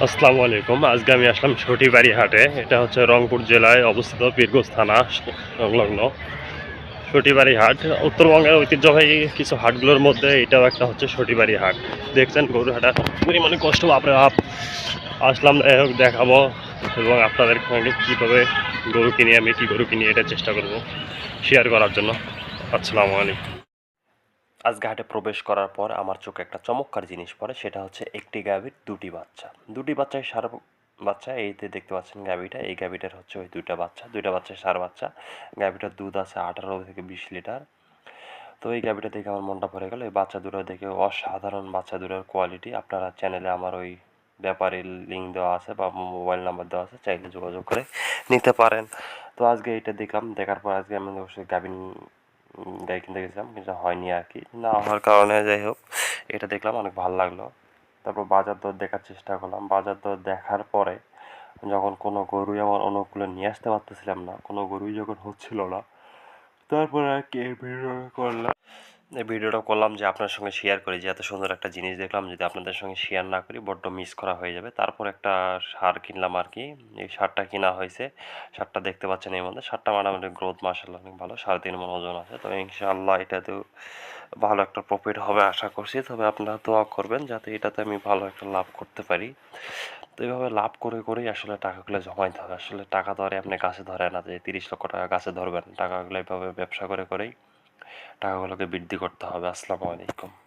আসসালামু আলাইকুম। আজকে আমি আসলাম সটিবাড়ি হাটে এটা হচ্ছে রংপুর জেলায় অবস্থিত পীরগঞ্জ থানা সংলগ্ন সটিবাড়ি হাট উত্তরবঙ্গের ঐতিহ্যবাহী কিছু হাটগুলোর মধ্যে এটাও একটা হচ্ছে সটিবাড়ি হাট দেখছেন গরু হাটা পরিমাণে কষ্ট, বাপরে আপ আসলাম, যাই হোক, দেখাবো এবং আপনাদের কীভাবে গরু কিনি, আমি কী গরু কিনি, এটা চেষ্টা করব শেয়ার করার জন্য। আসসালামু আলাইকুম। আজকে হাটে প্রবেশ করার পর আমার চোখে একটা চমৎকার জিনিস পড়ে, সেটা হচ্ছে একটি গাভীর দুটি বাচ্চা। দুটি বাচ্চায় সার বাচ্চা এইতে দেখতে পাচ্ছেন গাভীটা, এই গাভীটার হচ্ছে ওই দুইটা বাচ্চা। দুইটা বাচ্চায় সার বাচ্চা, গাভীটার দুধ আছে আঠারো থেকে বিশ লিটার। তো এই গাভীটা দেখে আমার মনটা ভরে গেল। এই বাচ্চা দুটো দেখে অসাধারণ বাচ্চা দুটোর কোয়ালিটি আপনারা চ্যানেলে আমার ওই ব্যাপারে লিঙ্ক দেওয়া আছে বা মোবাইল নাম্বার দেওয়া আছে, চাইলে যোগাযোগ করে নিতে পারেন। তো আজকে এটা দেখলাম, দেখার পর আজকে আমি অবশ্যই গাভিন গাই কিনতে গেছিলাম, কিন্তু হয়নি আর কি। না হওয়ার কারণে যাই হোক, এটা দেখলাম, অনেক ভালো লাগল। তারপর বাজার দর দেখার চেষ্টা করলাম। বাজার দর দেখার পরে যখন কোনো গরুই আমার অনুকূলে নিয়ে আসতে পারতেছিলাম না, কোনো গরুই যখন হচ্ছিল না, তারপরে আর কি করলাম। এই ভিডিওটা করলাম যে আপনার সঙ্গে শেয়ার করি, যে এত সুন্দর একটা জিনিস দেখলাম, যদি আপনাদের সঙ্গে শেয়ার না করি, বড্ড মিস করা হয়ে যাবে। তারপর একটা সার কিনলাম আর কি, এই সারটা কিনা হয়েছে। সারটা দেখতে পাচ্ছেন এই মধ্যে। সারটা মোটামুটি গ্রোথ মাসাল্লাহ অনেক ভালো, সাড়ে তিন মন ওজন আছে। তো ইনশাআল্লাহ এটাতেও ভালো একটা প্রফিট হবে আশা করছি। তবে আপনারা দোয়া করবেন যাতে এটাতে আমি ভালো একটা লাভ করতে পারি। তো এইভাবে লাভ করে করেই আসলে টাকাগুলো জমাইতে হবে। আসলে টাকা ধরে আপনি গাছে ধরে না, যে তিরিশ লক্ষ টাকা গাছে ধরবেন, টাকাগুলো এইভাবে ব্যবসা করে করেই টাকাগুলোকে বৃদ্ধি করতে হবে। আসসালামু আলাইকুম।